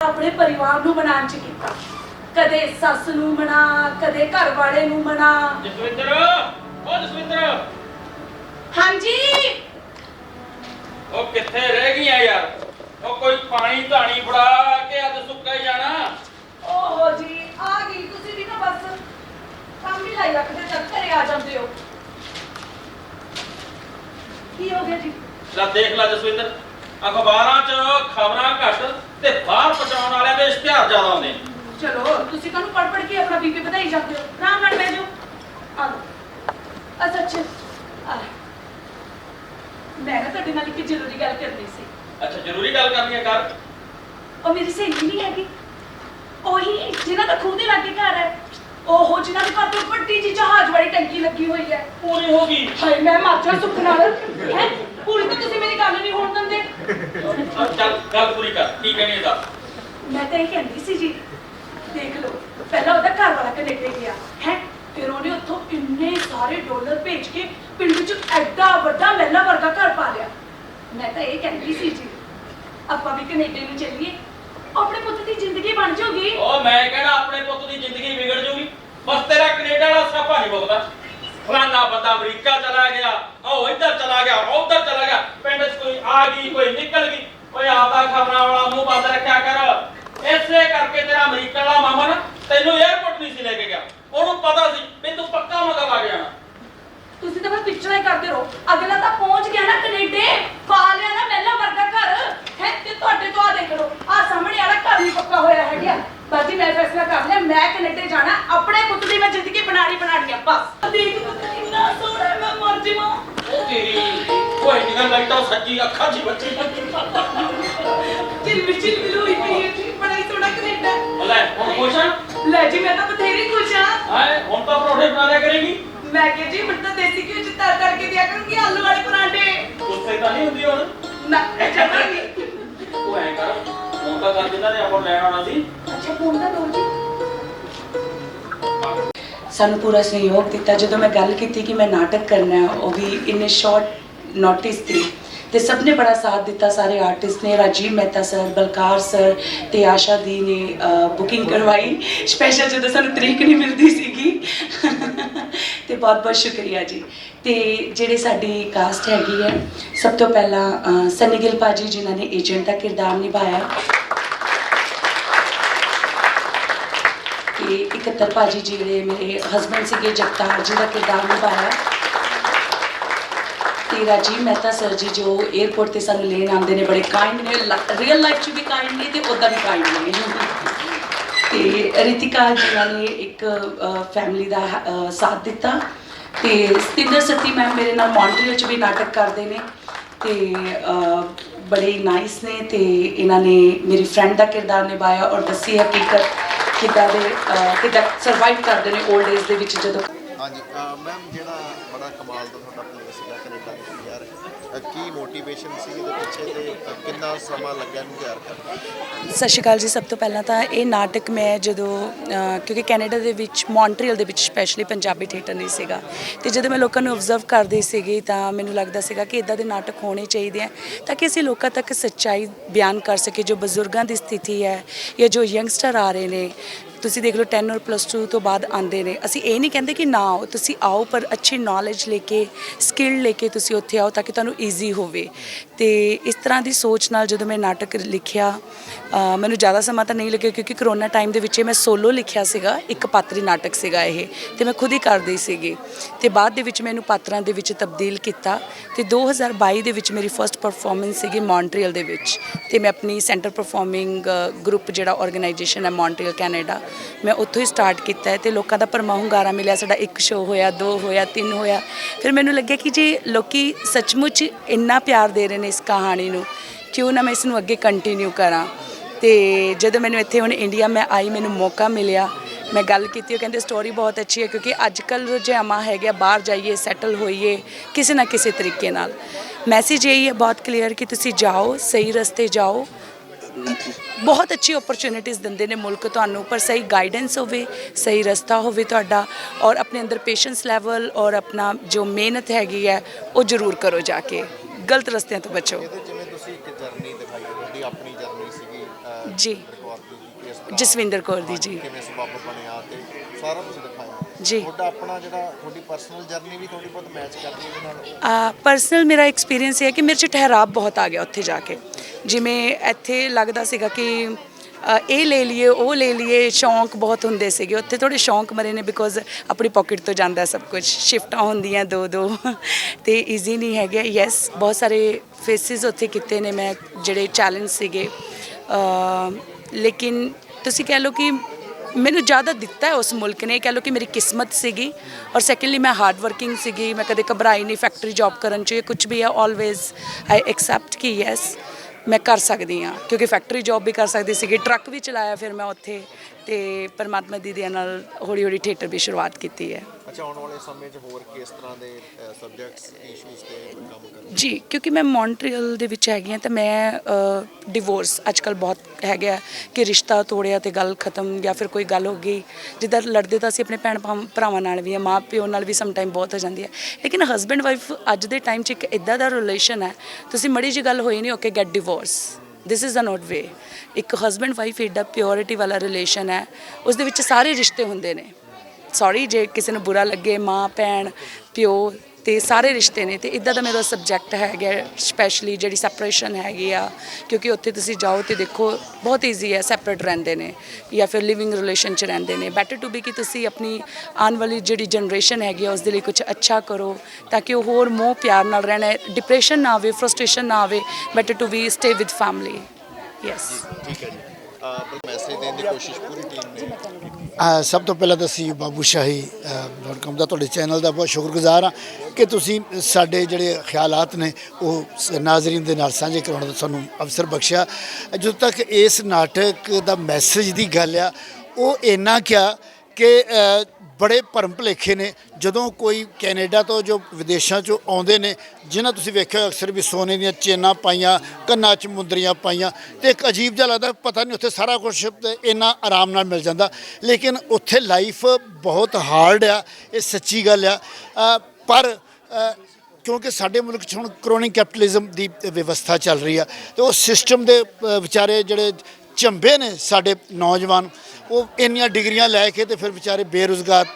ਆਪਣੇ ਪਰਿਵਾਰ ਨੂੰ ਮਨਾਉਣ ਚ ਕੀਤਾ। ਕਦੇ ਸੱਸ ਨੂੰ ਮਨਾ ਕਦੇ ਘਰ ਵਾਲੇ ਨੂੰ ਮਨਾ। ਜਸਵਿੰਦਰ ਓ ਜਸਵਿੰਦਰ। ਹਾਂਜੀ। ਉਹ ਕਿੱਥੇ ਰਹਿ ਗਈਆਂ ਯਾਰ? ਉਹ ਕੋਈ ਪਾਣੀ ਧਾਣੀ ਫੜਾ ਕੇ ਅੱਜ ਸੁੱਕਾ ਹੀ ਜਾਣਾ। ਓਹੋ ਜੀ ਆ ਗਈ। ਤੁਸੀਂ ਵੀ ਨਾ ਬਸ ਕੰਮ ਹੀ ਲਾਈ ਰੱਖਦੇ ਜਦ ਘਰੇ ਆ ਜਾਂਦੇ ਹੋ। ਕੀ ਹੋ ਗਿਆ ਜੀ? ਲੈ ਦੇਖ ਲੈ ਜਸਵਿੰਦਰ ਅਖਬਾਰਾਂ 'ਚ ਖਬਰਾਂ ਘੱਟ। ਤੇ ਬਾਹਰ ਪਹੁੰਚਾਉਣ ਵਾਲਿਆਂ ਦੇ ਇਸ਼ਤਿਹਾਰ ਜ਼ਿਆਦਾ ਆਉਂਦੇ ਨੇ। ਚਲੋ ਤੁਸੀਂ ਕਾਹਨੂੰ ਪੜ ਪੜ ਕੇ ਆਪਣਾ ਬੀਪੀ ਵਧਾਈ ਜਾਂਦੇ ਹੋ? ਆਰਾਮ ਨਾਲ ਬਹਿ ਜਾਓ। ਆ ਲਓ। ਅੱਛਾ ਅੱਛਾ। ਆ ਲੈ। ਮੈਂ ਨਾ ਤੁਹਾਡੇ ਨਾਲ ਇੱਕ ਜ਼ਰੂਰੀ ਗੱਲ ਕਰਨੀ ਸੀ। ਅੱਛਾ ਜ਼ਰੂਰੀ ਗੱਲ ਕਰਨੀ ਹੈ ਕਰ। ਉਹ ਮੇਰੀ ਸਹੇਲੀ ਨਹੀਂ ਹੈਗੀ। ਉਹੀ ਜਿਨ੍ਹਾਂ ਦਾ ਖੂਹ ਦੇ ਲਾਗੇ ਘਰ ਹੈ ਉਹ ਜਿਨ੍ਹਾਂ ਦੇ ਘਰ ਤੋਂ ਵੱਡੀ ਜੀ ਜਹਾਜ਼ ਵਾਲੀ ਟੈਂਕੀ ਲੱਗੀ ਹੋਈ ਹੈ। ਪੂਰੀ ਹੋ ਗਈ। ਹਾਏ ਮੈਂ ਸੁੱਖ ਨਾਲ। ਹੈ? ਪੂਰੀ ਤਾਂ ਤੁਸੀਂ ਮੇਰੀ ਗੱਲ ਨਹੀਂ ਹੋਣ ਦਿੰਦੇ। ਚੱਲ ਚੱਲ ਗੱਲ ਪੂਰੀ ਕਰ ਕੀ ਕਹਿਣੀ ਦੱਸ? ਮੈਂ ਤਾਂ ਇਹ ਕਹਿੰਦੀ ਸੀ ਜੀ ਦੇਖ ਲਓ ਪਹਿਲਾਂ ਉਹਦਾ ਘਰ ਵਾਲਾ ਕੈਨੇਡਾ ਗਿਆ ਹੈ? ਫਿਰ ਉਹਨੇ ਉੱਥੋਂ ਇੰਨੇ ਸਾਰੇ ਡਾਲਰ ਭੇਜ ਕੇ ਪਿੰਡ ਵਿੱਚ ਐਡਾ ਵੱਡਾ ਮਹਿਲਾ ਵਰਗਾ ਘਰ ਪਾ ਲਿਆ ਮੈਂ ਤਾਂ ਇਹ ਕਹਿੰਦੀ ਸੀ ਜੀ ਆਪਾਂ ਵੀ ਕੈਨੇਡਾ ਨੂੰ ਚੱਲੀਏ ਆਪਣੇ ਪੁੱਤ ਦੀ ਜ਼ਿੰਦਗੀ ਬਣ ਜਾਊਗੀ। ਉਹ ਮੈਂ ਕਹਿਣਾ ਆਪਣੇ ਪੁੱਤ ਦੀ ਜ਼ਿੰਦਗੀ ਵਿਗੜ ਜੂਗੀ ਬਸ ਤੇਰਾ ਕੈਨੇਡਾ ਵਾਲਾ ਸਾਪਾ ਨਹੀਂ ਬੋਲਦਾ ਫਲਾਨਾ ਬੰਦਾ ਅਮਰੀਕਾ ਚਲਾ ਗਿਆ ਉਹ ਇੱਧਰ ਚਲਾ ਗਿਆ ਉਹ ਉੱਧਰ ਚਲਾ ਗਿਆ ਗਈ, ਕੋਈ ਨਿਕਲ ਗਈ। ਓਏ, ਆਪਦਾ ਖਬਰਾਂ ਵਾਲਾ ਮੂੰਹ ਬੰਦ ਰੱਖਿਆ ਕਰ। ਇਸੇ ਕਰਕੇ ਤੇਰਾ ਅਮਰੀਕਾ ਵਾਲਾ ਮਾਮਾ ਨਾ ਤੈਨੂੰ 에어ਪੋਰਟ ਨਹੀਂ ਸੀ ਲੈ ਕੇ ਗਿਆ। ਉਹਨੂੰ ਪਤਾ ਸੀ ਵੀ ਤੂੰ ਪੱਕਾ ਮਗਾ ਲੱਗ ਜਾਣਾ। ਤੁਸੀਂ ਤਾਂ ਬਸ ਪਿਕਚਰਾਂ ਹੀ ਕਰਦੇ ਰਹੋ। ਅਗਲਾ ਤਾਂ ਪਹੁੰਚ ਗਿਆ ਨਾ ਕੈਨੇਡਾ। ਪਾ ਲਿਆ ਨਾ ਮਹਿਲਾ ਵਰਗਾ ਘਰ। ਹੈ, ਤੇ ਤੁਹਾਡੇ ਤੋਂ ਆ ਦੇਖ ਲਓ। ਆ ਸਾਹਮਣੇ ਵਾਲਾ ਘਰ ਨਹੀਂ ਪੱਕਾ ਹੋਇਆ ਹੈਗਾ। ਬਾਜੀ, ਮੈਂ ਫੈਸਲਾ ਕਰ ਲਿਆ, ਮੈਂ ਕੈਨੇਡਾ ਜਾਣਾ ਸੱਜੀ ਅੱਖਾਂ 'ਚ ਬੱਚੀ ਚਿਲ ਵਿਚਿਲ ਬਿਲੋਈ ਪਈ ਹੈ ਜੀ, ਬੜਾ ਹੀ ਸੋਹਣਾ ਕੈਨੇਡਾ ਲੈ ਹੁਣ ਖੁਸ਼ ਆ? ਲੈ ਜੀ ਮੈਂ ਤਾਂ ਬਥੇਰੀ ਖੁਸ਼ ਹਾਂ ਹੈ ਹੁਣ ਤਾਂ ਪਰੌਠੇ ਬਣਾ ਲਿਆ ਕਰੇਗੀ। ਮੈਂ ਕਿਹਾ ਜੀ ਹੁਣ ਤਾਂ ਦੇਸੀ ਘਿਓ ਚ ਤਰ ਕਰਕੇ ਦਿਆ ਕਰੂੰਗੀ ਆਲੂ ਵਾਲੇ ਪਰਾਂਠੇ। ਗੁੱਸੇ ਤਾਂ ਨਹੀਂ ਹੁੰਦੀ ਹੁਣ? ਨਾ ਜਮਾ ਨਹੀਂ। ਤੂੰ ਐਂ ਕਰ ਹੁਣ ਤਾਂ ਕਰ ਜਿੰਨਾ ਨੇ ਆਪਾਂ ਲੈਣ ਆਉਣਾ ਸੀ। ਅੱਛਾ ਫੋਨ ਤਾਂ ਦੋ ਜੀ। ਸਾਨੂੰ ਪੂਰਾ ਸਹਿਯੋਗ ਦਿੱਤਾ। ਜਦੋਂ ਮੈਂ ਗੱਲ ਕੀਤੀ ਕਿ ਮੈਂ ਨਾਟਕ ਕਰਨਾ ਹੈ ਉਹ ਵੀ ਇਨ ਸ਼ਾਰਟ ਨੋਟਿਸ ਤੇ। ਤੇ ਸਭ ਨੇ ਬੜਾ ਸਾਥ ਦਿੱਤਾ ਸਾਰੇ ਆਰਟਿਸਟ ਨੇ ਰਾਜੀਵ ਮਹਿਤਾ ਸਰ ਬਲਕਾਰ ਸਰ ਤੇ ਆਸ਼ਾ ਦੀ ਨੇ ਬੁਕਿੰਗ ਕਰਵਾਈ। ਸਪੈਸ਼ਲ ਜਦੋਂ ਸਾਨੂੰ ਤਰੀਕ ਨਹੀਂ ਮਿਲਦੀ ਸੀਗੀ। ਤੇ ਬਹੁਤ ਬਹੁਤ ਸ਼ੁਕਰੀਆ ਜੀ। ਤੇ ਜਿਹੜੇ ਸਾਡੀ ਕਾਸਟ ਹੈਗੀ ਹੈ ਸਭ ਤੋਂ ਪਹਿਲਾਂ ਅ, ਸਨੀ ਗਿੱਲ ਭਾਜੀ ਜਿਨ੍ਹਾਂ ਨੇ ਏਜੰਟ ਦਾ ਕਿਰਦਾਰ ਨਿਭਾਇਆ। ਤੇ ਇਕੱਤਰ ਭਾਜੀ ਜਿਹੜੇ ਮੇਰੇ ਹਸਬੰਡ ਸੀਗੇ ਜਗਤਾਰ ਜੀ ਦਾ ਕਿਰਦਾਰ ਨਿਭਾਇਆ। ਤੇ ਰਾਜੀਵ ਮਹਿਤਾ ਸਰ ਜੀ ਜੋ 에어ਪੋਰਟ ਤੇ ਸਾਨੂੰ ਲੈਣ ਆਉਂਦੇ ਨੇ, ਬੜੇ ਕਾਈਂਡ ਨੇ ਰੀਅਲ ਲਾਈਫ 'ਚ ਵੀ ਕਾਈਂਡ ਨੇ ਤੇ ਉਦਾਂ ਵੀ ਕਾਈਂਡ ਨੇ। ਤੇ ਰਿਤਿਕਾ ਜਿਨ੍ਹਾਂ ਨੇ ਇੱਕ ਫੈਮਿਲੀ ਦਾ ਸਾਥ ਦਿੱਤਾ। ਤੇ ਸਤਿੰਦਰ ਸਤੀ ਮੈਮ ਮੇਰੇ ਨਾਲ ਮੌਂਟਰੀਅਲ 'ਚ ਵੀ ਨਾਟਕ ਕਰਦੇ ਨੇ। ਤੇ ਬੜੇ ਨਾਈਸ ਨੇ ਤੇ ਇਹਨਾਂ ਨੇ ਮੇਰੀ ਫਰੈਂਡ ਦਾ ਕਿਰਦਾਰ ਨਿਭਾਇਆ ਔਰ ਦੱਸੀ ਹਕੀਕਤ ਕਿਦਾਂ ਦੇ ਕਿਦਾਂ ਸਰਵਾਈਵ ਕਰਦੇ ਨੇ 올ਡ ਏਜ ਦੇ ਵਿੱਚ ਜਦੋਂ। ਹਾਂਜੀ ਮੈਮ ਜਿਹੜਾ ਕੀ ਮੋਟੀਵੇਸ਼ਨ ਸੀ ਇਹਦੇ ਪਿੱਛੇ ਤੇ ਕਿੰਨਾ ਸਮਾਂ ਲੱਗਿਆ ਇਹਨੂੰ ਤਿਆਰ ਕਰਨ ਸਤਿ ਸ਼੍ਰੀ ਅਕਾਲ ਜੀ, ਸਭ ਤੋਂ ਪਹਿਲਾਂ ਤਾਂ ਇਹ ਨਾਟਕ ਮੈਂ ਜਦੋਂ ਕਿਉਂਕਿ ਕੈਨੇਡਾ ਦੇ ਵਿੱਚ, ਮੌਂਟਰੀਅਲ ਦੇ ਵਿੱਚ ਸਪੈਸ਼ਲੀ ਪੰਜਾਬੀ ਥੀਏਟਰ ਨਹੀਂ ਸੀਗਾ। ਤੇ ਜਦੋਂ ਮੈਂ ਲੋਕਾਂ ਨੂੰ ਆਬਜ਼ਰਵ ਕਰਦੀ ਸੀਗੀ, ਤਾਂ ਮੈਨੂੰ ਲੱਗਦਾ ਸੀਗਾ ਕਿ ਇਦਾਂ ਦੇ ਨਾਟਕ ਹੋਣੇ ਚਾਹੀਦੇ ਆ, ਤਾਂ ਕਿ ਅਸੀਂ ਲੋਕਾਂ ਤੱਕ ਸੱਚਾਈ ਬਿਆਨ ਕਰ ਸਕੀਏ, ਜੋ ਬਜ਼ੁਰਗਾਂ ਦੀ ਸਥਿਤੀ ਹੈ ਜਾਂ ਜੋ ਯੰਗਸਟਰ ਆ ਰਹੇ ਨੇ। ਤੁਸੀਂ ਦੇਖ ਲਓ 10 ਔਰ ਪਲੱਸ 2 ਤੋਂ ਬਾਅਦ ਆਉਂਦੇ ਨੇ। ਅਸੀਂ ਇਹ ਨਹੀਂ ਕਹਿੰਦੇ ਕਿ ਨਾ ਆਓ, ਤੁਸੀਂ ਆਓ, ਪਰ ਅੱਛੀ ਨੌਲੇਜ ਲੈ ਕੇ ਸਕਿੱਲ ਲੈ ਕੇ ਤੁਸੀਂ ਉੱਥੇ ਆਓ ਤਾਂ ਕਿ ਤੁਹਾਨੂੰ ਈਜ਼ੀ ਹੋਵੇ। ਤੇ ਇਸ ਤਰ੍ਹਾਂ ਦੀ ਸੋਚ ਨਾਲ ਜਦੋਂ ਮੈਂ ਨਾਟਕ ਲਿਖਿਆ ਮੈਨੂੰ ਜ਼ਿਆਦਾ ਸਮਾਂ ਤਾਂ ਨਹੀਂ ਲੱਗਿਆ ਕਿਉਂਕਿ ਕਰੋਨਾ ਟਾਈਮ ਦੇ ਵਿੱਚ ਇਹ ਮੈਂ ਸੋਲੋ ਲਿਖਿਆ ਸੀਗਾ, ਇੱਕ ਪਾਤਰੀ ਨਾਟਕ ਸੀਗਾ ਇਹ, ਤੇ ਮੈਂ ਖੁਦ ਹੀ ਕਰਦੀ ਸੀਗੀ। ਤੇ ਬਾਅਦ ਦੇ ਵਿੱਚ ਮੈਨੂੰ ਪਾਤਰਾਂ ਦੇ ਵਿੱਚ ਤਬਦੀਲ ਕੀਤਾ ਤੇ 2022 ਦੇ ਵਿੱਚ ਮੇਰੀ ਫਰਸਟ ਪਰਫਾਰਮੈਂਸ ਸੀਗੀ ਮੌਂਟਰੀਅਲ ਦੇ ਵਿੱਚ। ਤੇ ਮੈਂ ਆਪਣੀ ਸੈਂਟਰ ਪਰਫਾਰਮਿੰਗ ਗਰੁੱਪ ਜਿਹੜਾ ਆਰਗੇਨਾਈਜੇਸ਼ਨ ਹੈ ਮੌਂਟਰੀਅਲ ਕੈਨੇਡਾ ਮੈਂ ਉੱਥੋਂ ਹੀ ਸਟਾਰਟ ਕੀਤਾ ਹੈ ਤੇ ਲੋਕਾਂ ਦਾ ਪਰਮਾ ਹੁੰਗਾਰਾ ਮਿਲਿਆ, ਸਾਡਾ ਇੱਕ ਸ਼ੋਅ ਹੋਇਆ, ਦੋ ਹੋਇਆ, ਤਿੰਨ ਹੋਇਆ। ਫਿਰ ਮੈਨੂੰ ਲੱਗਿਆ ਕਿ ਜੀ ਲੋਕੀ ਸੱਚਮੁੱਚ ਇੰਨਾ ਪਿਆਰ ਦੇ ਰਹੇ ਨੇ ਇਸ ਕਹਾਣੀ ਨੂੰ, ਕਿਉਂ ਨਾ ਮੈਂ ਇਸ ਨੂੰ ਅੱਗੇ ਕੰਟੀਨਿਊ ਕਰਾਂ। ਤੇ ਜਦੋਂ ਮੈਨੂੰ ਇੱਥੇ ਹੁਣ ਇੰਡੀਆ ਮੈਂ ਆਈ, ਮੈਨੂੰ ਮੌਕਾ ਮਿਲਿਆ, ਮੈਂ ਗੱਲ ਕੀਤੀ, ਉਹ ਕਹਿੰਦੇ ਸਟੋਰੀ ਬਹੁਤ ਅੱਛੀ ਹੈ ਕਿਉਂਕਿ ਅੱਜ ਕੱਲ ਰੁਝਾਵਾਂ ਹੈਗਾ ਬਾਹਰ ਜਾਈਏ ਸੈਟਲ ਹੋਈਏ, ਕਿਸੇ ਨਾ ਕਿਸੇ ਤਰੀਕੇ ਨਾਲ। ਮੈਸੇਜ ਇਹ ਹੈ, ਬਹੁਤ ਕਲੀਅਰ ਕਿ ਤੁਸੀਂ ਜਾਓ, ਸਹੀ ਰਸਤੇ ਜਾਓ ਬਹੁਤ ਅੱਛੀ ਓਪਰਚ्युनिटीज ਦਿੰਦੇ ਨੇ ਮੁਲਕ ਤੁਹਾਨੂੰ ਪਰ ਸਹੀ ਗਾਈਡੈਂਸ ਹੋਵੇ ਸਹੀ ਰਸਤਾ ਹੋਵੇ ਤੁਹਾਡਾ ਔਰ ਆਪਣੇ ਅੰਦਰ ਪੇਸ਼ੈਂਸ ਲੈਵਲ ਔਰ ਆਪਣਾ ਜੋ ਮਿਹਨਤ ਹੈਗੀ ਹੈ ਉਹ ਜ਼ਰੂਰ ਕਰੋ ਜਾ ਕੇ। ਗਲਤ ਰਸਤਿਆਂ ਤੋਂ ਬਚੋ। ਜੀ। ਜਸਵਿੰਦਰ ਕੌਰ ਦੀ ਜੀ। ਕਿਵੇਂ ਸਬੱਬ ਬਣਿਆ ਤੇ ਸਾਰਾ ਕੁਝ ਦਿਖਾਇਆ। ਜੀ। ਤੁਹਾਡਾ ਆਪਣਾ ਜਿਹੜਾ ਤੁਹਾਡੀ ਪਰਸਨਲ ਜਰਨੀ ਵੀ ਥੋੜੀ ਬਹੁਤ ਮੈਚ ਕਰਦੀ ਹੈ ਇਹਦੇ ਨਾਲ। ਪਰਸਨਲ ਮੇਰਾ ਐਕਸਪੀਰੀਅੰਸ ਇਹ ਹੈ ਕਿ ਮੇਰੇ 'ਚ ਠਹਿਰਾਵ ਬਹੁਤ ਆ ਗਿਆ ਉੱਥੇ ਜਾ ਕੇ। ਜਿਵੇਂ ਇੱਥੇ ਲੱਗਦਾ ਸੀਗਾ ਕਿ ਇਹ ਲੈ ਲਈਏ ਉਹ ਲੈ ਲਈਏ ਸ਼ੌਂਕ ਬਹੁਤ ਹੁੰਦੇ ਸੀਗੇ। ਉੱਥੇ ਥੋੜੇ ਸ਼ੌਂਕ ਮਰੇ ਨੇ ਬਿਕੋਜ਼ ਆਪਣੀ ਪਾਕਟ ਤੋਂ ਜਾਂਦਾ ਸਭ ਕੁਝ ਸ਼ਿਫਟਾਂ ਹੁੰਦੀਆਂ ਦੋ ਦੋ। ਤੇ ਈਜ਼ੀ ਨਹੀਂ ਹੈਗੇ। ਯੈਸ ਬਹੁਤ ਸਾਰੇ ਫੇਸਿਸ ਉੱਥੇ ਕੀਤੇ ਨੇ। ਮੈਂ ਜਿਹੜੇ ਚੈਲੰਜ ਸੀਗੇ ਲੇਕਿਨ ਤੁਸੀਂ ਕਹਿ ਲਓ ਕਿ ਮੈਨੂੰ ਜ਼ਿਆਦਾ ਦਿੱਤਾ ਹੈ ਉਸ ਮੁਲਕ ਨੇ ਕਹਿ ਲਓ ਕਿ ਮੇਰੀ ਕਿਸਮਤ ਸੀਗੀ। ਔਰ ਸੈਕੰਡਲੀ ਮੈਂ ਹਾਰਡ ਵਰਕਿੰਗ ਸੀਗੀ, ਮੈਂ ਕਦੇ ਘਬਰਾਈ ਨਹੀਂ ਫੈਕਟਰੀ ਜੌਬ ਕਰਨ ਚ ਕੁਝ ਵੀ ਹੈ ਆਲਵੇਜ਼ ਆਈ ਐਕਸੈਪਟ ਕਿ ਯੈਸ ਮੈਂ ਕਰ ਸਕਦੀ ਹਾਂ। ਕਿਉਂਕਿ ਫੈਕਟਰੀ ਜੌਬ ਵੀ ਕਰ ਸਕਦੀ ਸੀਗੀ ਟਰੱਕ ਵੀ ਚਲਾਇਆ ਫਿਰ ਮੈਂ ਉੱਥੇ, ਤੇ ਪਰਮਾਤਮਾ ਦੀ ਦਇਆ ਨਾਲ ਹੌਲੀ ਹੌਲੀ ਥੀਏਟਰ ਵੀ ਸ਼ੁਰੂਆਤ ਕੀਤੀ ਹੈ। ਅੱਛਾ, ਆਉਣ ਵਾਲੇ ਸਮੇਂ 'ਚ ਹੋਰ ਕਿਸ ਤਰ੍ਹਾਂ ਦੇ ਸਬਜੈਕਟਸ ਇਸ਼ੂਜ਼ ਤੇ ਕੰਮ ਕਰੋਗੇ ਜੀ, ਕਿਉਂਕਿ ਮੈਂ ਮੌਂਟਰੀਅਲ ਦੇ ਵਿੱਚ ਹੈਗੀ ਹਾਂ, ਤਾਂ ਮੈਂ ਡਿਵੋਰਸ ਅੱਜਕੱਲ ਬਹੁਤ ਹੈਗਾ ਕਿ ਰਿਸ਼ਤਾ ਤੋੜਿਆ ਤੇ ਗੱਲ ਖਤਮ ਜਾਂ ਫਿਰ ਕੋਈ ਗੱਲ ਹੋ ਗਈ। ਜਿੱਦਾਂ ਲੜਦੇ ਤਾਂ ਅਸੀਂ ਆਪਣੇ ਭੈਣ ਭਾ- ਭਰਾਵਾਂ ਨਾਲ ਵੀ ਆ ਮਾਂ ਪਿਓ ਨਾਲ ਵੀ ਸਮ ਟਾਈਮ ਬਹੁਤ ਹੋ ਜਾਂਦੀ ਹੈ। ਲੇਕਿਨ ਹਸਬੈਂਡ ਵਾਈਫ ਅੱਜ ਦੇ ਟਾਈਮ 'ਚ ਇੱਕ ਇਦਾਂ ਦਾ ਰਿਲੇਸ਼ਨ ਹੈ, ਤੁਸੀਂ ਮੜੀ ਜੀ ਗੱਲ ਹੋਈ ਨਹੀਂ okay get divorce this is a not way ਇੱਕ ਹਸਬੈਂਡ ਵਾਈਫ ਏਡਾ ਪਿਓਰਿਟੀ ਵਾਲਾ ਰਿਲੇਸ਼ਨ ਹੈ ਉਸ ਦੇ ਵਿੱਚ ਸਾਰੇ ਰਿਸ਼ਤੇ ਹੁੰਦੇ ਨੇ। ਸੌਰੀ ਜੇ ਕਿਸੇ ਨੂੰ ਬੁਰਾ ਲੱਗੇ, ਮਾਂ, ਭੈਣ, ਪਿਓ, ਤੇ ਸਾਰੇ ਰਿਸ਼ਤੇ ਨੇ, ਤੇ ਇਦਾਂ ਦਾ ਮੇਰਾ ਸਬਜੈਕਟ ਹੈਗਾ ਸਪੈਸ਼ਲੀ ਜਿਹੜੀ ਸੈਪਰੇਸ਼ਨ ਹੈਗੀ ਆ, ਕਿਉਂਕਿ ਉੱਥੇ ਤੁਸੀਂ ਜਾਓ ਤੇ ਦੇਖੋ, ਬਹੁਤ ਈਜ਼ੀ ਹੈ ਸੈਪਰੇਟ ਰਹਿੰਦੇ ਨੇ, ਜਾਂ ਫਿਰ ਲਿਵਿੰਗ ਰਿਲੇਸ਼ਨ ਚ ਰਹਿੰਦੇ ਨੇ। ਬੈਟਰ ਟੂ ਬੀ ਕਿ ਤੁਸੀਂ ਆਪਣੀ ਆਉਣ ਵਾਲੀ ਜਿਹੜੀ ਜਨਰੇਸ਼ਨ ਹੈਗੀ ਆ ਉਸ ਦੇ ਲਈ ਕੁਝ ਅੱਛਾ ਕਰੋ, ਤਾਂ ਕਿ ਉਹ ਹੋਰ ਮੋਹ, ਪਿਆਰ ਨਾਲ ਰਹਿਣਾ ਡਿਪਰੈਸ਼ਨ ਨਾ ਆਵੇ ਫਰਸਟ੍ਰੇਸ਼ਨ ਨਾ ਆਵੇ better to be stay with family yes ਠੀਕ ਹੈ ਜੀ। ਮੈਸੇਜ ਦੇਣ ਦੀ ਕੋਸ਼ਿਸ਼ ਪੂਰੀ ਟੀਮ ਨੇ। ਸਭ ਤੋਂ ਪਹਿਲਾਂ ਤਾਂ ਅਸੀਂ ਬਾਬੂ ਸ਼ਾਹੀ ਡਾਟ ਦਾ ਤੁਹਾਡੇ ਚੈਨਲ ਦਾ ਬਹੁਤ ਸ਼ੁਕਰਗੁਜ਼ਾਰ ਹਾਂ ਕਿ ਤੁਸੀਂ ਸਾਡੇ ਜਿਹੜੇ ਖਿਆਲਾਤ ਨੇ, ਉਹ ਨਾਜ਼ਰੀਨ ਦੇ ਨਾਲ ਸਾਂਝੇ ਕਰਾਉਣ ਦਾ ਸਾਨੂੰ ਅਵਸਰ ਬਖਸ਼ਿਆ। ਜਦੋਂ ਤੱਕ ਇਸ ਨਾਟਕ ਦਾ ਮੈਸੇਜ ਦੀ ਗੱਲ ਆ, ਉਹ ਇੰਨਾ ਕਿਆ ਕਿ ਬੜੇ ਭਰਮ ਭੁਲੇਖੇ ਨੇ। ਜਦੋਂ ਕੋਈ ਕੈਨੇਡਾ ਤੋਂ ਜੋ ਵਿਦੇਸ਼ਾਂ ਚੋਂ ਆਉਂਦੇ ਨੇ, ਜਿਨ੍ਹਾਂ ਤੁਸੀਂ ਵੇਖਿਆ ਅਕਸਰ ਵੀ ਸੋਨੇ ਦੀਆਂ ਚੇਨਾਂ ਪਾਈਆਂ, ਕੰਨਾਂ 'ਚ ਮੁੰਦਰੀਆਂ ਪਾਈਆਂ, ਤੇ ਇੱਕ ਅਜੀਬ ਜਿਹਾ ਲੱਗਦਾ ਪਤਾ ਨਹੀਂ ਉੱਥੇ ਸਾਰਾ ਕੁਝ ਇੰਨਾ ਆਰਾਮ ਨਾਲ ਮਿਲ ਜਾਂਦਾ। ਲੇਕਿਨ ਉੱਥੇ ਲਾਈਫ ਬਹੁਤ ਹਾਰਡ ਆ, ਇਹ ਸੱਚੀ ਗੱਲ ਆ। ਪਰ ਕਿਉਂਕਿ ਸਾਡੇ ਮੁਲਕ 'ਚ ਹੁਣ ਕਰੋਨਿਕ ਕੈਪੀਟਲਿਜ਼ਮ ਦੀ ਵਿਵਸਥਾ ਚੱਲ ਰਹੀ ਆ, ਤੇ ਉਹ ਸਿਸਟਮ ਦੇ ਵਿਚਾਰੇ ਜਿਹੜੇ ਝੰਬੇ ਨੇ ਸਾਡੇ ਨੌਜਵਾਨ ਉਹ ਇੰਨੀਆਂ ਡਿਗਰੀਆਂ ਲੈ ਕੇ ਤੇ ਫਿਰ ਵਿਚਾਰੇ ਬੇਰੁਜ਼ਗਾਰ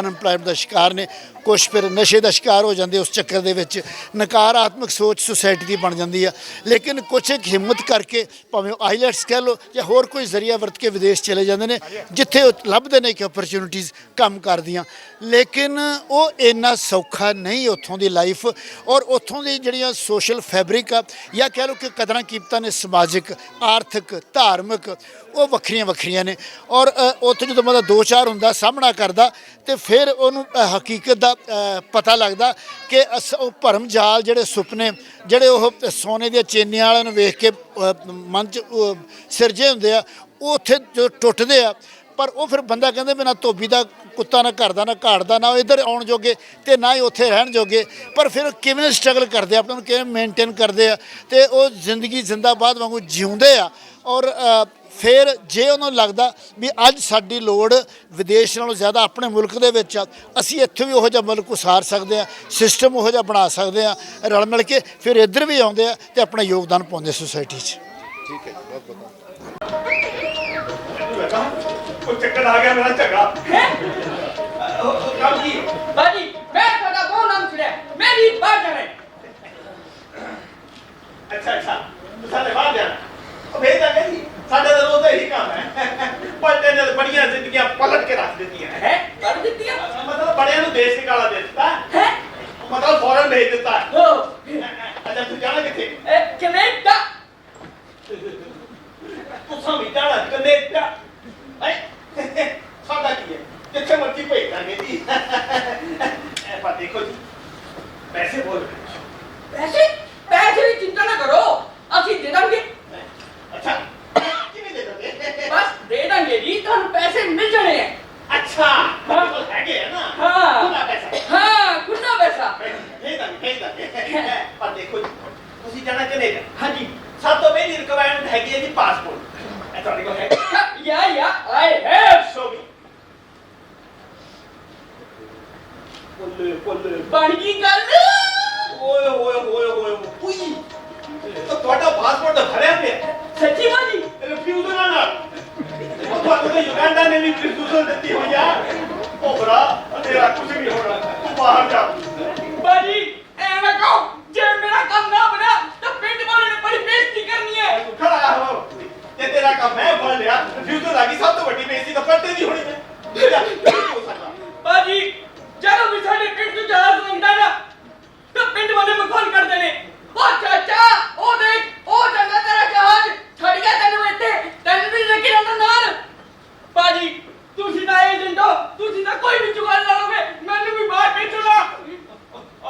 ਅਨਪਲਾਈਡ ਦਾ ਸ਼ਿਕਾਰ ਨੇ। ਕੁਛ ਫਿਰ ਨਸ਼ੇ ਦਾ ਸ਼ਿਕਾਰ ਹੋ ਜਾਂਦੇ ਉਸ ਚੱਕਰ ਦੇ ਵਿੱਚ। ਨਕਾਰਾਤਮਕ ਸੋਚ ਸੁਸਾਇਟੀ ਦੀ ਬਣ ਜਾਂਦੀ ਆ। ਲੇਕਿਨ ਕੁਛ ਇੱਕ ਹਿੰਮਤ ਕਰਕੇ ਭਾਵੇਂ ਆਈਲੈਟਸ ਕਹਿ ਲੋ ਜਾਂ ਹੋਰ ਕੋਈ ਜ਼ਰੀਆ ਵਰਤ ਕੇ ਵਿਦੇਸ਼ ਚਲੇ ਜਾਂਦੇ ਨੇ, ਜਿੱਥੇ ਉਹ ਲੱਭਦੇ ਨੇ ਕਿ ਓਪਰਚ्युनिटीज ਕੰਮ ਕਰਦੀਆਂ। ਲੇਕਿਨ ਉਹ ਇੰਨਾ ਸੌਖਾ ਨਹੀਂ ਉੱਥੋਂ ਦੀ ਲਾਈਫ ਔਰ ਉੱਥੋਂ ਦੀ ਜਿਹੜੀਆਂ ਸੋਸ਼ਲ ਫੈਬਰਿਕ ਆ ਜਾਂ ਕਹਿ ਲੋ ਕਿ ਕਦਰਾਂ ਕੀਮਤਾਂ ਨੇ ਸਮਾਜਿਕ, ਆਰਥਿਕ, ਧਾਰਮਿਕ, ਉਹ ਵੱਖਰੀਆਂ ਵੱਖਰੀਆਂ ਨੇ। ਔਰ ਉੱਥੇ ਜਦੋਂ ਬੰਦਾ ਦੋ ਚਾਰ ਹੁੰਦਾ, ਸਾਹਮਣਾ ਕਰਦਾ, ਤੇ ਫਿਰ ਉਹਨੂੰ ਹਕੀਕਤ ਦਾ ਪਤਾ ਲੱਗਦਾ ਕਿ ਅਸ- ਉਹ ਭਰਮ ਜਾਲ ਜਿਹੜੇ ਸੁਪਨੇ, ਜਿਹੜੇ ਉਹ ਸੋਨੇ ਦੀਆਂ ਚੇਨੀਆਂ ਵਾਲਿਆਂ ਨੂੰ ਵੇਖ ਕੇ ਮਨ 'ਚ ਸਿਰਜੇ ਹੁੰਦੇ ਆ, ਉਹ ਉੱਥੇ ਜੋ ਟੁੱਟਦੇ ਆ। ਪਰ ਉਹ ਫਿਰ ਬੰਦਾ ਕਹਿੰਦੇ ਵੀ ਨਾ ਧੋਬੀ ਦਾ ਕੁੱਤਾ, ਨਾ ਘਰ ਦਾ, ਨਾ ਘਾੜ ਦਾ, ਨਾ ਉਹ ਇੱਧਰ ਆਉਣ ਜੋਗੇ ਤੇ ਨਾ ਹੀ ਉੱਥੇ ਰਹਿਣ ਜੋਗੇ। ਪਰ ਫਿਰ ਕਿਵੇਂ ਸਟਰਗਲ ਕਰਦੇ ਆ? ਆਪਣੇ ਨੂੰ ਕਿਵੇਂ ਮੇਨਟੇਨ ਕਰਦੇ ਆ? ਤੇ ਉਹ ਜ਼ਿੰਦਗੀ ਜ਼ਿੰਦਾਬਾਦ ਵਾਂਗੂ ਜਿਉਂਦੇ ਆ। ਔਰ ਫਿਰ ਜੇ ਉਹਨੂੰ ਲੱਗਦਾ ਵੀ ਅੱਜ ਸਾਡੀ ਲੋੜ ਵਿਦੇਸ਼ ਨਾਲੋਂ ਜ਼ਿਆਦਾ ਆਪਣੇ ਮੁਲਕ ਦੇ ਵਿੱਚ ਆ ਅਸੀਂ ਇੱਥੇ ਵੀ ਉਹੋ ਜਿਹਾ ਮੁਲਕ ਉਸਾਰ ਸਕਦੇ ਆ ਸਿਸਟਮ ਉਹੋ ਜਿਹਾ ਬਣਾ ਸਕਦੇ ਆ ਰਲ ਮਿਲ ਕੇ ਫਿਰ ਇੱਧਰ ਵੀ ਆਉਂਦੇ ਆ ਤੇ ਆਪਣਾ ਯੋਗਦਾਨ ਪਾਉਂਦੇ ਸੋਸਾਇਟੀ 'ਚ। ਠੀਕ ਹੈ ਜੀ ਬਹੁਤ ਬਹੁਤ ਉਹ ਚੱਕਰ ਆ ਗਿਆ ਮੇਰਾ ਝਗਾ ਕੰਮ ਜੀ ਬਾਜੀ ਮੈਂ ਤੁਹਾਡਾ ਬਹੁਤ ਨਾਮ ਸੁਣਿਆ ਮੇਰੀ ਬਾਜਰ ਹੈ ਅੱਛਾ ਅੱਛਾ ਤੂੰ ਸਾਡੇ ਬਾਹਰ ਜਾਣਾ ਉਹ ਫੇਰ ਤਾਂ ਕਹਿੰਦੀ ਸਾਡੇ ਤਾਂ ਰੋਜ਼ ਦਾ ਇਹੀ ਕੰਮ ਹੈ ਪਲਟੇ ਨੇ ਬੜੀਆਂ ਜ਼ਿੰਦਗੀਆਂ ਪਲਟ ਕੇ ਰੱਖ ਦਿੱਤੀਆਂ ਹੈ ਕਰ ਦਿੱਤੀ ਆ ਮਤਲਬ ਬੜਿਆਂ ਨੂੰ ਦੇਸ਼ ਨਿਕਾਲਾ ਦੇ ਦਿੱਤਾ ਹੈ ਮਤਲਬ ਫੌਰਨ ਭੇਜ ਦਿੱਤਾ ਹੋ ਅੱਛਾ ਤੂੰ ਜਾਣਾ ਕਿੱਥੇ ਇਹ ਕੈਨੇਡਾ ਤੂੰ ਸਮਝ ਜਾਣਾ ਕੈਨੇਡਾ ਹੈ ਸਾਡਾ ਕੀ ਹੈ ਜਿੱਥੇ ਮਰਜ਼ੀ ਭੇਜ ਦਾਂਗੇ ਜੀ ਐ ਪਰ ਦੇਖੋ ਜੀ ਪੈਸੇ ਬੋਲ ਪੈਸੇ ਪੈਸੇ ਦੀ ਚਿੰਤਾ ਨਾ ਕਰੋ ਅਸੀਂ ਦੇ ਦਾਂਗੇ ਅੱਛਾ ਕਿਵੇਂ ਦੇ ਦੋਗੇ ਬਸ ਦੇ ਦਾਂਗੇ ਜੀ ਤੁਹਾਨੂੰ ਪੈਸੇ ਮਿਲ ਜਾਣੇ ਆ ਅੱਛਾ ਮੇਰੇ ਕੋਲ ਹੈਗੇ ਆ ਨਾ ਹਾਂ। ਉਹਨਾਂ ਪੈਸਾ ਹਾਂ ਕੁੰਨਾ ਪੈਸਾ ਭੇਜ ਦਾਂਗੇ ਭੇਜ ਦਾਂਗੇ ਪਰ ਦੇਖੋ ਜੀ ਤੁਸੀਂ ਜਾਣਾ ਕੈਨੇਡਾ ਹਾਂਜੀ ਸਭ ਤੋਂ ਪਹਿਲੀ ਰਿਕੁਆਇਰਮੈਂਟ ਹੈਗੀ ਹੈ ਜੀ ਪਾਸਪੋਰਟ ਇਹ ਤੁਹਾਡੇ ਕੋਲ ਹੈ ਯਾ ਯਾ ਆਈ ਹੈਵ ਸ਼ੋ ਵੀ ਬੱਲੇ ਬੱਲੇ ਬਣ ਗਈ ਗੱਲ ਓਏ ਓਏ ਓਏ ਓਏ ਉਈ ਤਾਂ ਤੁਹਾਡਾ ਪਾਸਪੋਰਟ ਤਾਂ ਭਰਿਆ ਪਿਆ। ਸੱਚੀ ਬਾਜੀ ਰਿਫਿਊਜ਼ਲ ਨਾਲ ਤੁਹਾਨੂੰ ਤਾਂ ਯੁਗੰਡਾ ਨੇ ਵੀ ਪ੍ਰਦੂਸ਼ਣ ਦਿੱਤੀ ਹੋਈ ਆ। ਉਹ ਬਰਾ ਤੇਰਾ ਕੁਝ ਨਹੀਂ ਹੋਣਾ। ਤੂੰ ਬਾਹਰ ਜਾ ਬਾਜੀ ਐ ਨਾ ਕਹੋ ਜੇ ਮੇਰਾ ਕੰਮ ਨਾ ਬਣਿਆ ਤਾਂ ਪਿੰਡ ਵਾਲੇ ਨੇ ਬੜੀ ਬੇਇੱਜ਼ਤੀ ਕਰਨੀ ਹੈ ਤੂੰ ਖੜਾ ਹੋ ਤੇ ਤੇਰਾ ਕੰਮ ਮੈਂ ਫੜ ਲਿਆ ਰਿਫਿਊਜ਼ਲ ਆ ਗਈ ਸਭ ਤੋਂ ਵੱਡੀ ਬੇਇੱਜ਼ਤੀ ਤਾਂ ਪੜਦੇ ਦੀ ਹੋਣੀ ਹੈ ਜਾ, ਨਹੀਂ ਹੋ ਸਕਦਾ ਬਾਜੀ ਜਦੋਂ ਵੀ ਸਾਡੇ ਪਿੰਡ ਤੋਂ ਜਹਾਜ਼ ਲੰਘਦਾ ਨਾ ਤਾਂ ਪਿੰਡ ਵਾਲੇ ਮਖੌਲ ਕਰਦੇ ਨੇ ਉਹ ਚਾਚਾ ਉਹ ਦੇਖ ਉਹ ਜਾਂਦਾ ਤੇਰਾ ਜਹਾਜ਼ ਛੱਡ ਗਿਆ ਤੈਨੂੰ ਇੱਥੇ ਤੈਨੂੰ ਵੀ ਲੈ ਕੇ ਜਾਂਦਾ ਨਾਲ ਬਾਜੀ ਤੁਸੀਂ ਤਾਂ ਏਜੰਟ ਹੋ ਤੁਸੀਂ ਤਾਂ ਕੋਈ ਵੀ ਜੁਗਾੜ ਲਾ ਲੋਗੇ ਮੈਨੂੰ ਵੀ ਬਾਹਰ ਭੇਜੋਗਾ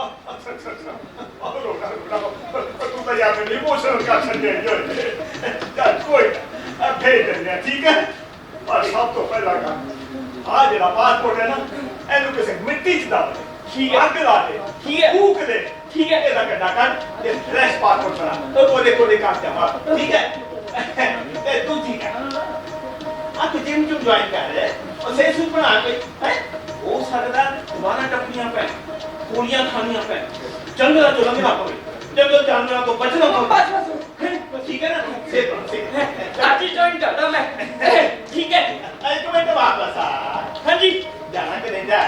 ਅੱਛਾ ਅੱਛਾ ਅੱਛਾ ਆਹ ਲੋਕਾਂ ਨੂੰ ਇਮੋਸ਼ਨਲ ਕਰ ਛੱਡਿਆ ਜੀ ਚੱਲ ਕੋਈ ਆ ਭੇਜ ਦਿੰਦੇ ਠੀਕ ਹੈ ਪਰ ਸਭ ਤੋਂ ਪਹਿਲਾਂ ਕੰਮ ਆ ਜਿਹੜਾ ਪਾਸਪੋਰਟ ਹੈ ਨਾ ਇਹਨੂੰ ਕਿਸੇ ਮਿੱਟੀ 'ਚ ਦਬ ਦੇ ਠੀਕ ਹੈ। ਅੱਗ ਲਾ ਦੇ ਠੀਕ ਹੈ। ਫੂਕ ਦੇ ਠੀਕ ਹੈ। ਇਹਦਾ ਕੱਢਾ ਕੱਢ ਤੇ ਫਰੈਸ਼ ਪਾਸਪੋਰਟ ਬਣਾ ਉਹਦੇ ਕੋਲੇ ਕੰਮ ਜਾ ਠੀਕ ਹੈ ਤੇ ਤੂੰ ਠੀਕ ਹੈ ਆ ਤੂੰ ਜਿਮ ਚ ਜੁਆਇਨ ਕਰ ਰਿਹਾ ਉਹ ਸੇ ਸੁ ਬਣਾ ਕੇ ਹੈ ਹੋ ਸਕਦਾ ਦੁਬਾਰਾ ਟੱਪੀਆਂ ਪੈ ਗੋਲੀਆਂ ਖਾਣੀਆਂ ਪੈ ਜੰਗਲਾਂ ਚੋਂ ਲੰਘਣਾ ਪਵੇ ਜਦੋਂ ਜਾਨਣਾ ਤੋਂ ਬਚਣਾ ਤੋਂ ਬਸ ਬਸ ਠੀਕ ਹੈ ਨਾ ਸੇ ਸੇ ਅੱਜ ਜੁਆਇਨ ਕਰਦਾ ਮੈਂ। ਠੀਕ ਹੈ। ਇੱਕ ਮਿੰਟ ਵਾਪਸ ਆ। ਹਾਂਜੀ। ਜਾਣਾ ਕਿ ਨਹੀਂ ਜਾ